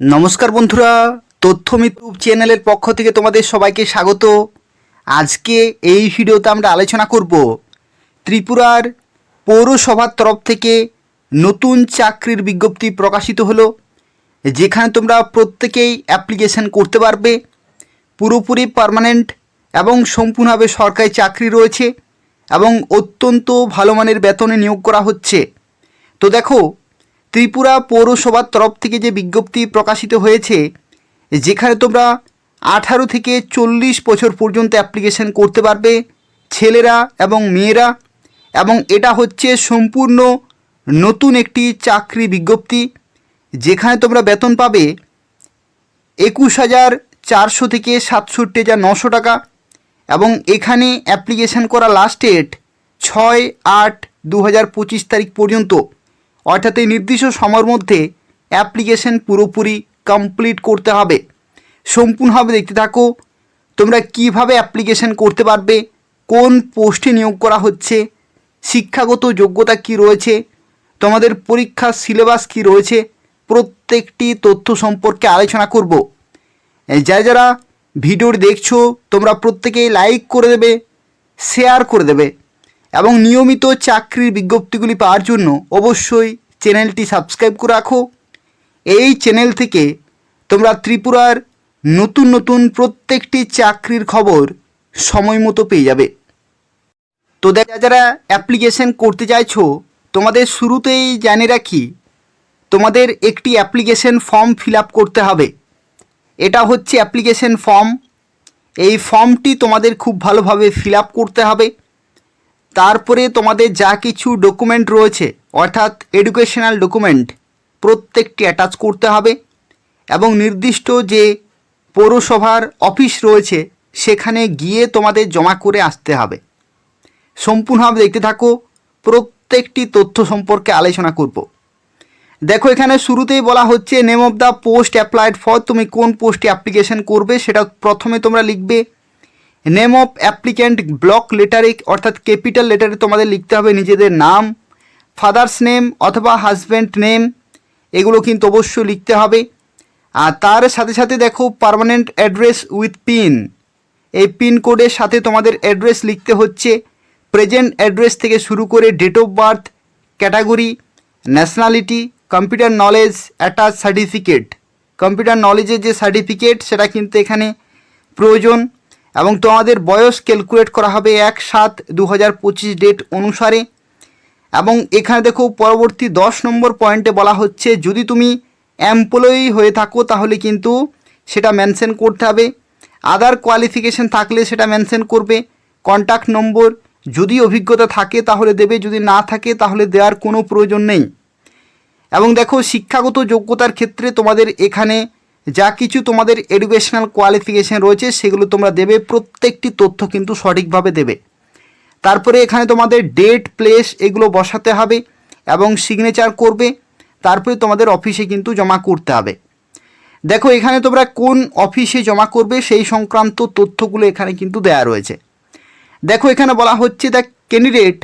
নমস্কার বন্ধুরা তথ্য মিত্রুপ চ্যানেলের পক্ষ থেকে তোমাদের সবাইকে স্বাগত। আজকে এই ভিডিওতে আমরা আলোচনা করব ত্রিপুরার পৌরসভার তরফ থেকে নতুন চাকরির বিজ্ঞপ্তি প্রকাশিত হলো, যেখানে তোমরা প্রত্যেকেই অ্যাপ্লিকেশন করতে পারবে। পুরোপুরি পার্মানেন্ট এবং সম্পূর্ণভাবে সরকারি চাকরি রয়েছে এবং অত্যন্ত ভালো মানের বেতনে নিয়োগ করা হচ্ছে। তো দেখো ত্রিপুরা পৌরসভার তরফ থেকে যে বিজ্ঞপ্তি প্রকাশিত হয়েছে, যেখানে তোমরা আঠারো থেকে চল্লিশ বছর পর্যন্ত অ্যাপ্লিকেশন করতে পারবে, ছেলেরা এবং মেয়েরা, এবং এটা হচ্ছে সম্পূর্ণ নতুন একটি চাকরি বিজ্ঞপ্তি, যেখানে তোমরা বেতন পাবে একুশ হাজার চারশো থেকে সাতষট্টি হাজার নশো টাকা, এবং এখানে অ্যাপ্লিকেশন করা লাস্ট ডেট ছয় আট দু হাজার পঁচিশ তারিখ পর্যন্ত। অর্থাৎ এই নির্দিষ্ট সময়ের মধ্যে অ্যাপ্লিকেশন পুরোপুরি কমপ্লিট করতে হবে। সম্পূর্ণভাবে দেখতে থাকো, তোমরা কীভাবে অ্যাপ্লিকেশন করতে পারবে, কোন পোস্টে নিয়োগ করা হচ্ছে, শিক্ষাগত যোগ্যতা কি রয়েছে, তোমাদের পরীক্ষার সিলেবাস কি রয়েছে, প্রত্যেকটি তথ্য সম্পর্কে আলোচনা করব। যারা যারা ভিডিওটি দেখছ, তোমরা প্রত্যেকেই লাইক করে দেবে শেয়ার করে দেবে। এবং নিয়মিত চাকরির বিজ্ঞপ্তিগুলি পাওয়ার জন্য অবশ্যই চ্যানেলটি সাবস্ক্রাইব করে রাখো। এই চ্যানেল থেকে তোমরা ত্রিপুরার নতুন নতুন প্রত্যেকটি চাকরির খবর সময় মতো পেয়ে যাবে। তো দেখা যারা অ্যাপ্লিকেশন করতে চাইছো, তোমাদের শুরুতেই জানে রাখি, তোমাদের একটি অ্যাপ্লিকেশন ফর্ম ফিল করতে হবে। এটা হচ্ছে অ্যাপ্লিকেশন ফর্ম। এই ফর্মটি তোমাদের খুব ভালোভাবে ফিল করতে হবে। তারপরে তোমাদের যা কিছু ডকুমেন্ট রয়েছে, অর্থাৎ এডুকেশনাল ডকুমেন্ট প্রত্যেকটি অ্যাটাচ করতে হবে এবং নির্দিষ্ট যে পৌরসভার অফিস রয়েছে, সেখানে গিয়ে তোমাদের জমা করে আসতে হবে। সম্পূর্ণভাবে দেখতে থাকো, প্রত্যেকটি তথ্য সম্পর্কে আলোচনা করব। দেখো, এখানে শুরুতেই বলা হচ্ছে name of the post applied for তুমি কোন পোস্টে অ্যাপ্লিকেশন করবে, সেটা প্রথমে তোমরা লিখবে নেম অফ অ্যাপ্লিক্যান্ট ব্লক লেটারে অর্থাৎ ক্যাপিটাল লেটারে তোমাদের লিখতে হবে নিজেদের নাম ফাদার্স নেম অথবা হাজব্যান্ড নেম এগুলো কিন্তু অবশ্যই লিখতে হবে। আর তার সাথে সাথে দেখো পার্মানেন্ট অ্যাড্রেস উইথ পিন এই পিন কোডের সাথে তোমাদের অ্যাড্রেস লিখতে হচ্ছে। প্রেজেন্ট অ্যাড্রেস থেকে শুরু করে date of birth category nationality computer knowledge attach certificate computer নলেজের যে সার্টিফিকেট সেটা কিন্তু এখানে প্রয়োজন। এবং তোমাদের বয়স ক্যালকুলেট করা হবে এক সাত দু ডেট অনুসারে। এবং এখানে দেখো পরবর্তী দশ নম্বর পয়েন্টে বলা হচ্ছে, যদি তুমি এমপ্লয়ি হয়ে থাকো তাহলে কিন্তু সেটা মেনশন করতে হবে। আদার কোয়ালিফিকেশন থাকলে সেটা মেনশন করবে। কন্ট্যাক্ট নম্বর যদি অভিজ্ঞতা থাকে তাহলে দেবে, যদি না থাকে তাহলে দেওয়ার কোনো প্রয়োজন নেই। এবং দেখো শিক্ষাগত যোগ্যতার ক্ষেত্রে তোমাদের এখানে যা কিছু তোমাদের এডুকেশনাল কোয়ালিফিকেশান রয়েছে, সেগুলো তোমরা দেবে, প্রত্যেকটি তথ্য কিন্তু সঠিকভাবে দেবে। তারপরে এখানে তোমাদের ডেট প্লেস এগুলো বসাতে হবে এবং সিগনেচার করবে। তারপরে তোমাদের অফিসে কিন্তু জমা করতে হবে। দেখো, এখানে তোমরা কোন অফিসে জমা করবে, সেই সংক্রান্ত তথ্যগুলো এখানে কিন্তু দেয়া রয়েছে। দেখো, এখানে বলা হচ্ছে the candidate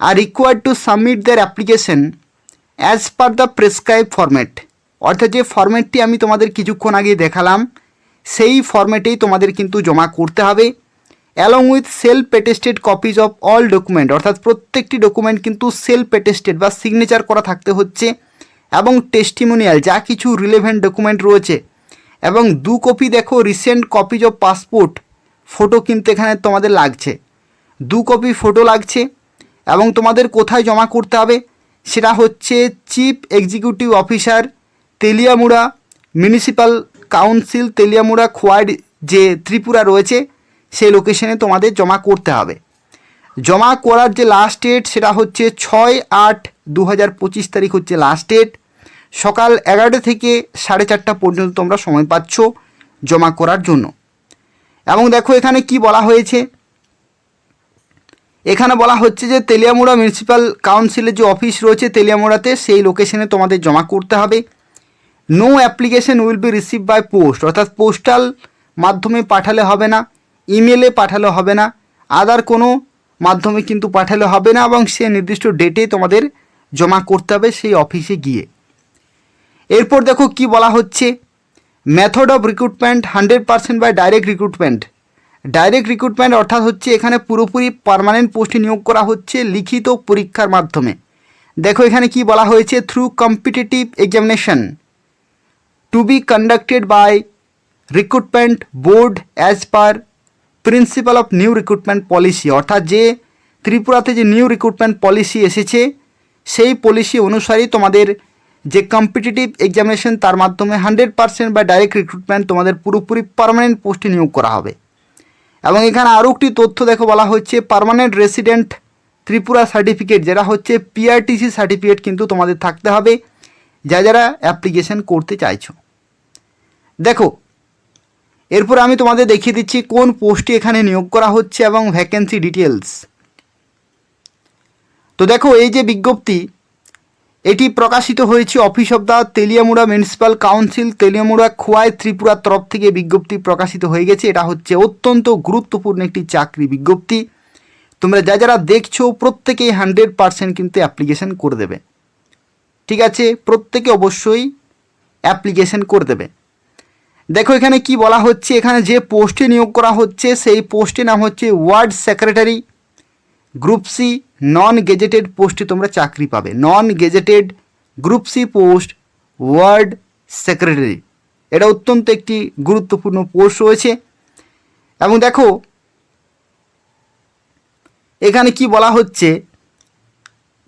are required to submit their application as per the prescribe format অর্থাৎ যে ফরম্যাটটি আমি তোমাদের কিছুক্ষণ আগে দেখালাম, সেই ফরম্যাটেই তোমাদের কিন্তু জমা করতে হবে along with self attested copies of all document অর্থাৎ প্রত্যেকটি ডকুমেন্ট কিন্তু সেলফ অ্যাটেস্টেড বা সিগনেচার করা থাকতে হচ্ছে, এবং টেস্টিমোনিয়াল যা কিছু রিলেভেন্ট ডকুমেন্ট রয়েছে, এবং দু কপি দেখো recent copies of passport photo কিন্তু এখানে তোমাদের লাগছে। দু কপি ফটো লাগছে, এবং তোমাদের কোথায় জমা করতে হবে, সেটা হচ্ছে chief executive officer Teliamura municipal council Teliamura Khowai যে ত্রিপুরা রয়েছে, সেই লোকেশনে তোমাদের জমা করতে হবে। জমা করার যে লাস্ট ডেট সেটা হচ্ছে ছয় আট দু তারিখ হচ্ছে লাস্ট ডেট সকাল এগারোটা থেকে সাড়ে চারটা পর্যন্ত তোমরা সময় পাচ্ছ জমা করার জন্য। এবং দেখো এখানে কি বলা হয়েছে? এখানে বলা হচ্ছে যে তেলিয়ামুড়া মিউনিসিপ্যাল কাউন্সিলের যে অফিস রয়েছে তেলিয়ামুড়াতে, সেই লোকেশনে তোমাদের জমা করতে হবে। No application will be receive by post অর্থাৎ পোস্টাল মাধ্যমে পাঠালে হবে না ইমেলে পাঠালে হবে না আদার কোনো মাধ্যমে কিন্তু পাঠালে হবে না এবং সে নির্দিষ্ট ডেটে তোমাদের জমা করতে হবে সেই অফিসে গিয়ে। এরপর দেখো কি বলা হচ্ছে। Method of recruitment hundred percent by direct recruitment direct recruitment অর্থাৎ হচ্ছে এখানে পুরোপুরি পার্মানেন্ট পোস্টে নিয়োগ করা হচ্ছে লিখিত পরীক্ষার মাধ্যমে। দেখো এখানে কি বলা হয়েছে? Through competitive examination to be conducted by recruitment board as per principal of new recruitment policy অর্থাৎ যে ত্রিপুরাতে যে নিউ রিক্রুটমেন্ট পলিসি এসেছে, সেই পলিসি অনুসারেই তোমাদের যে কম্পিটিটিভ এক্সামিনেশন তার মাধ্যমে হান্ড্রেড পার্সেন্ট বা ডাইরেক্ট রিক্রুটমেন্ট তোমাদের পুরোপুরি পার্মানেন্ট পোস্টে নিয়োগ করা হবে। এবং এখানে আরও একটি তথ্য দেখো, বলা হচ্ছে পার্মানেন্ট রেসিডেন্ট ত্রিপুরা সার্টিফিকেট যেটা হচ্ছে পিআরটিসি সার্টিফিকেট কিন্তু তোমাদের থাকতে হবে, যা যারা অ্যাপ্লিকেশন করতে চাইছো। দেখো, এরপর আমি তোমাদের দেখিয়ে দিচ্ছি কোন পোস্টে এখানে নিয়োগ করা হচ্ছে এবং ভ্যাকেন্সি ডিটেলস তো দেখো, এই যে বিজ্ঞপ্তি, এটি প্রকাশিত হয়েছে office of the Teliamura municipal council, Teliamura, Khowai ত্রিপুরার তরফ থেকে বিজ্ঞপ্তি প্রকাশিত হয়ে গেছে। এটা হচ্ছে অত্যন্ত গুরুত্বপূর্ণ একটি চাকরি বিজ্ঞপ্তি। তোমরা যা যারা দেখছ, প্রত্যেকেই হান্ড্রেড পারসেন্ট কিন্তু অ্যাপ্লিকেশন করে দেবে। ঠিক আছে? প্রত্যেকে অবশ্যই অ্যাপ্লিকেশন করে দেবে। দেখো এখানে কি বলা হচ্ছে? এখানে যে পোস্টে নিয়োগ করা হচ্ছে, সেই পোস্টের নাম হচ্ছে ward secretary group C non gazetted পোস্টে তোমরা চাকরি পাবে। Non gazetted group C post ward secretary. এটা অত্যন্ত একটি গুরুত্বপূর্ণ পোস্ট রয়েছে। এবং দেখো, এখানে কি বলা হচ্ছে?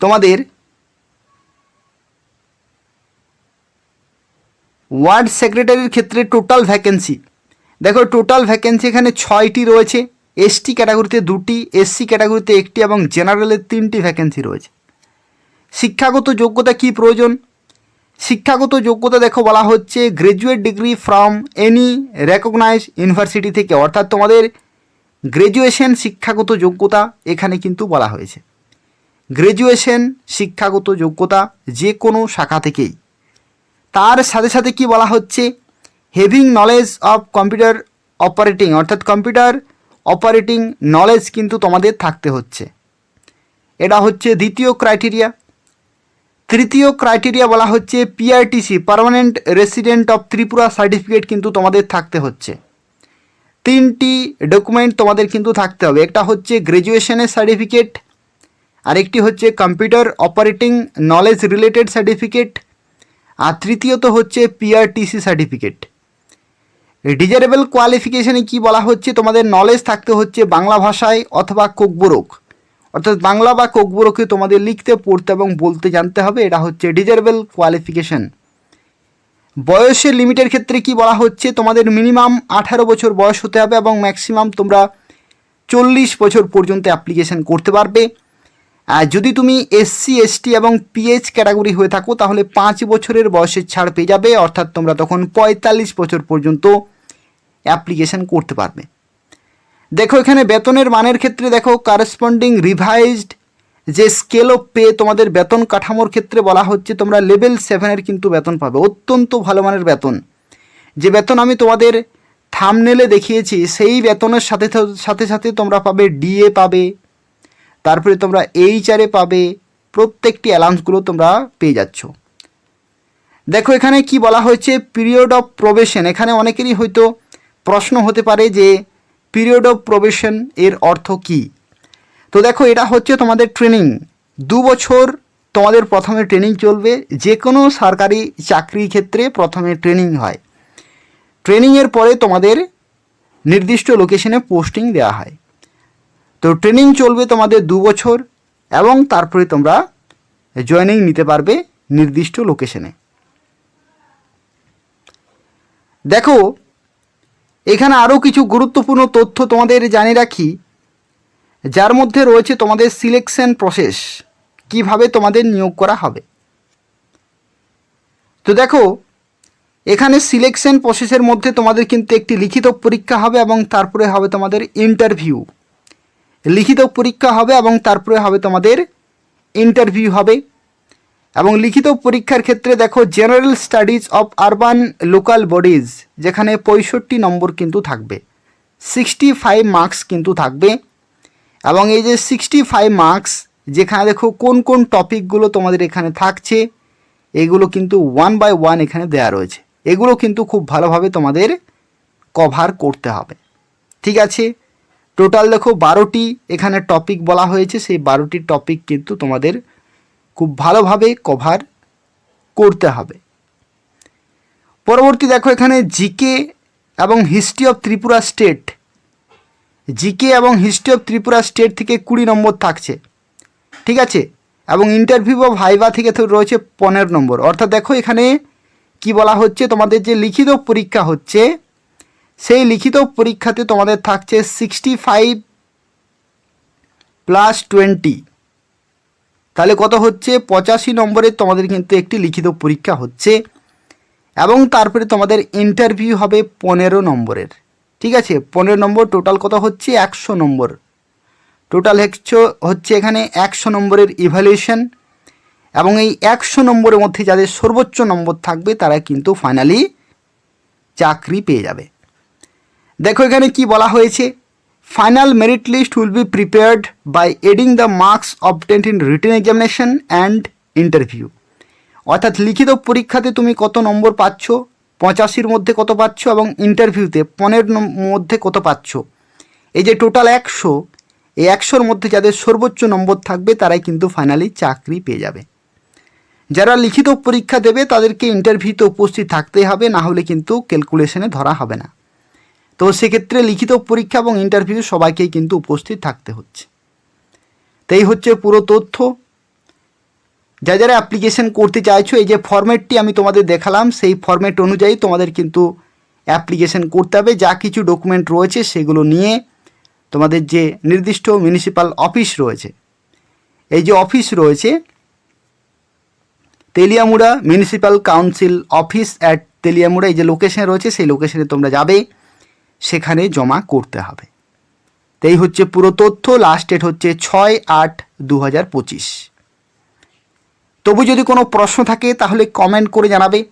তোমাদের ওয়ার্ড সেক্রেটারির ক্ষেত্রে টোটাল ভ্যাকেন্সি। দেখো, টোটাল ভ্যাকেন্সি এখানে ছয়টি রয়েছে। এসটি ক্যাটাগরিতে দুটি, এসসি ক্যাটাগরিতে একটি এবং জেনারেলের তিনটি ভ্যাকেন্সি রয়েছে। শিক্ষাগত যোগ্যতা কি প্রয়োজন? শিক্ষাগত যোগ্যতা দেখো বলা হচ্ছে graduate degree from any recognise university থেকে। অর্থাৎ তোমাদের গ্র্যাজুয়েশন শিক্ষাগত যোগ্যতা এখানে কিন্তু বলা হয়েছে। গ্র্যাজুয়েশন শিক্ষাগত যোগ্যতা যে কোনো শাখা থেকেই। তার সাথে সাথে কি বলা হচ্ছে? Having knowledge of computer operating অর্থাৎ কম্পিউটার অপারেটিং নলেজ কিন্তু তোমাদের থাকতে হচ্ছে। এটা হচ্ছে দ্বিতীয় ক্রাইটেরিয়া তৃতীয় ক্রাইটেরিয়া বলা হচ্ছে PRTC permanent resident of Tripura certificate কিন্তু তোমাদের থাকতে হচ্ছে। তিনটি ডকুমেন্ট তোমাদের কিন্তু থাকতে হবে। একটা হচ্ছে গ্র্যাজুয়েশনের সার্টিফিকেট আরেকটি হচ্ছে computer operating knowledge related certificate আর তৃতীয়ত হচ্ছে পিআরটিসি সার্টিফিকেট ডিজারেবল কোয়ালিফিকেশানে কি বলা হচ্ছে? তোমাদের নলেজ থাকতে হচ্ছে বাংলা ভাষায় অথবা কোকবরক। অর্থাৎ বাংলা বা কোকবরকে তোমাদের লিখতে, পড়তে এবং বলতে জানতে হবে, এটা হচ্ছে ডিজারেবল কোয়ালিফিকেশান বয়সের লিমিটের ক্ষেত্রে কি বলা হচ্ছে? তোমাদের মিনিমাম আঠারো বছর বয়স হতে হবে এবং ম্যাক্সিমাম তোমরা চল্লিশ বছর পর্যন্ত অ্যাপ্লিকেশান করতে পারবে। যদি তুমি এসসি এসটি এবং পিএইচ ক্যাটাগরি হয়ে থাকো, তাহলে পাঁচ বছরের বয়সের ছাড় পেয়ে যাবে। অর্থাৎ তোমরা তখন পঁয়তাল্লিশ বছর পর্যন্ত অ্যাপ্লিকেশন করতে পারবে। দেখো এখানে বেতনের মানের ক্ষেত্রে দেখো কারেসপন্ডিং রিভাইজড যে স্কেল অফ পে তোমাদের বেতন কাঠামোর ক্ষেত্রে বলা হচ্ছে, তোমরা লেভেল সেভেনের কিন্তু বেতন পাবে। অত্যন্ত ভালো মানের বেতন। যে বেতন আমি তোমাদের থামনেলে দেখিয়েছি, সেই বেতনের সাথে সাথে সাথে তোমরা পাবে ডিএ পাবে তারপরে তোমরা এইচআরে পাবে প্রত্যেকটি অ্যালাউন্সগুলো তোমরা পেয়ে যাচ্ছ। দেখো, এখানে কি বলা হয়েছে? পিরিয়ড অফ প্রবেশন এখানে অনেকেরই হয়তো প্রশ্ন হতে পারে যে পিরিয়ড অফ প্রবেশন এর অর্থ কী? তো দেখো, এটা হচ্ছে তোমাদের ট্রেনিং দু বছর তোমাদের প্রথমে ট্রেনিং চলবে। যে কোনো সরকারি চাকরির ক্ষেত্রে প্রথমে ট্রেনিং হয়। ট্রেনিংয়ের পরে তোমাদের নির্দিষ্ট লোকেশনে পোস্টিং দেওয়া হয়। তো ট্রেনিং চলবে তোমাদের দু বছর এবং তারপরে তোমরা জয়েনিং নিতে পারবে নির্দিষ্ট লোকেশনে দেখো, এখানে আরও কিছু গুরুত্বপূর্ণ তথ্য তোমাদের জানিয়ে রাখি, যার মধ্যে রয়েছে তোমাদের সিলেকশন প্রসেস কীভাবে তোমাদের নিয়োগ করা হবে। তো দেখো, এখানে সিলেকশন প্রসেসের মধ্যে তোমাদের কিন্তু একটি লিখিত পরীক্ষা হবে এবং তারপরে হবে তোমাদের ইন্টারভিউ লিখিত পরীক্ষা হবে এবং তারপরে হবে তোমাদের ইন্টারভিউ হবে। এবং লিখিত পরীক্ষার ক্ষেত্রে দেখো general studies of urban local bodies যেখানে পঁয়ষট্টি নম্বর কিন্তু থাকবে। সিক্সটি ফাইভ মার্কস কিন্তু থাকবে। এবং এই যে সিক্সটি ফাইভ মার্কস যেখানে দেখো কোন কোন টপিকগুলো তোমাদের এখানে থাকছে, এগুলো কিন্তু ওয়ান বাই ওয়ান এখানে দেওয়া রয়েছে। এগুলো কিন্তু খুব ভালোভাবে তোমাদের কভার করতে হবে। ঠিক আছে? টোটাল দেখো বারোটি এখানে টপিক বলা হয়েছে, সেই বারোটি টপিক কিন্তু তোমাদের খুব ভালোভাবে কভার করতে হবে। পরবর্তী দেখো এখানে জিকে এবং history of Tripura state GK এবং হিস্ট্রি অফ ত্রিপুরা স্টেট থেকে কুড়ি নম্বর থাকছে, ঠিক আছে? এবং ইন্টারভিউ বা ভাইবা থেকে তো রয়েছে পনেরো নম্বর। অর্থাৎ দেখো এখানে কি বলা হচ্ছে, তোমাদের যে লিখিত পরীক্ষা হচ্ছে সেই লিখিত পরীক্ষাতে তোমাদের থাকছে সিক্সটি ফাইভ প্লাস টোয়েন্টি তাহলে কত হচ্ছে? পঁচাশি নম্বরের তোমাদের কিন্তু একটি লিখিত পরীক্ষা হচ্ছে। এবং তারপরে তোমাদের ইন্টারভিউ হবে পনেরো নম্বরের। ঠিক আছে? পনেরো নম্বর টোটাল কত হচ্ছে? একশো নম্বর। টোটাল হচ্ছে হচ্ছে এখানে একশো নম্বরের ইভ্যালুয়েশন এবং এই একশো নম্বরের মধ্যে যাদের সর্বোচ্চ নম্বর থাকবে, তারা কিন্তু ফাইনালি চাকরি পেয়ে যাবে। দেখো এখানে কি বলা হয়েছে? Final merit list will be prepared by adding the marks obtained in written examination and interview অর্থাৎ লিখিত পরীক্ষাতে তুমি কত নম্বর পাচ্ছ? পঁচাশির মধ্যে কত পাচ্ছ? এবং ইন্টারভিউতে পনেরো মধ্যে কত পাচ্ছ? এই যে টোটাল একশো, এই একশোর মধ্যে যাদের সর্বোচ্চ নম্বর থাকবে, তারাই কিন্তু ফাইনালি চাকরি পেয়ে যাবে। যারা লিখিত পরীক্ষা দেবে, তাদেরকে ইন্টারভিউতে উপস্থিত থাকতে হবে, না হলে কিন্তু ক্যালকুলেশনে ধরা হবে না। তো সেক্ষেত্রে লিখিত পরীক্ষা এবং ইন্টারভিউ সবাইকেই কিন্তু উপস্থিত থাকতে হচ্ছে। তাই হচ্ছে পুরো তথ্য। যা যারা অ্যাপ্লিকেশন করতে চাইছো, এই যে ফর্ম্যাটটি আমি তোমাদের দেখালাম, সেই ফর্ম্যাট অনুযায়ী তোমাদের কিন্তু অ্যাপ্লিকেশন করতে হবে। যা কিছু ডকুমেন্ট রয়েছে সেগুলো নিয়ে তোমাদের যে নির্দিষ্ট মিউনিসিপ্যাল অফিস রয়েছে, এই যে অফিস রয়েছে, Teliamura municipal council office at Teliamura, এই যে লোকেশন রয়েছে, সেই লোকেশনে তোমরা যাবে। সেখানে জমা করতে হবে। তাই হচ্ছে পুরো তথ্য। লাস্ট ডেট হচ্ছে ছয় আট দু হাজার পঁচিশ। তবু যদি কোনো প্রশ্ন থাকে, তাহলে কমেন্ট করে জানাবে।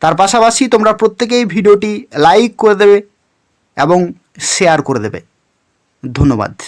তার পাশাপাশি তোমরা প্রত্যেকেই ভিডিওটি লাইক করে দেবে এবং শেয়ার করে দেবে। ধন্যবাদ।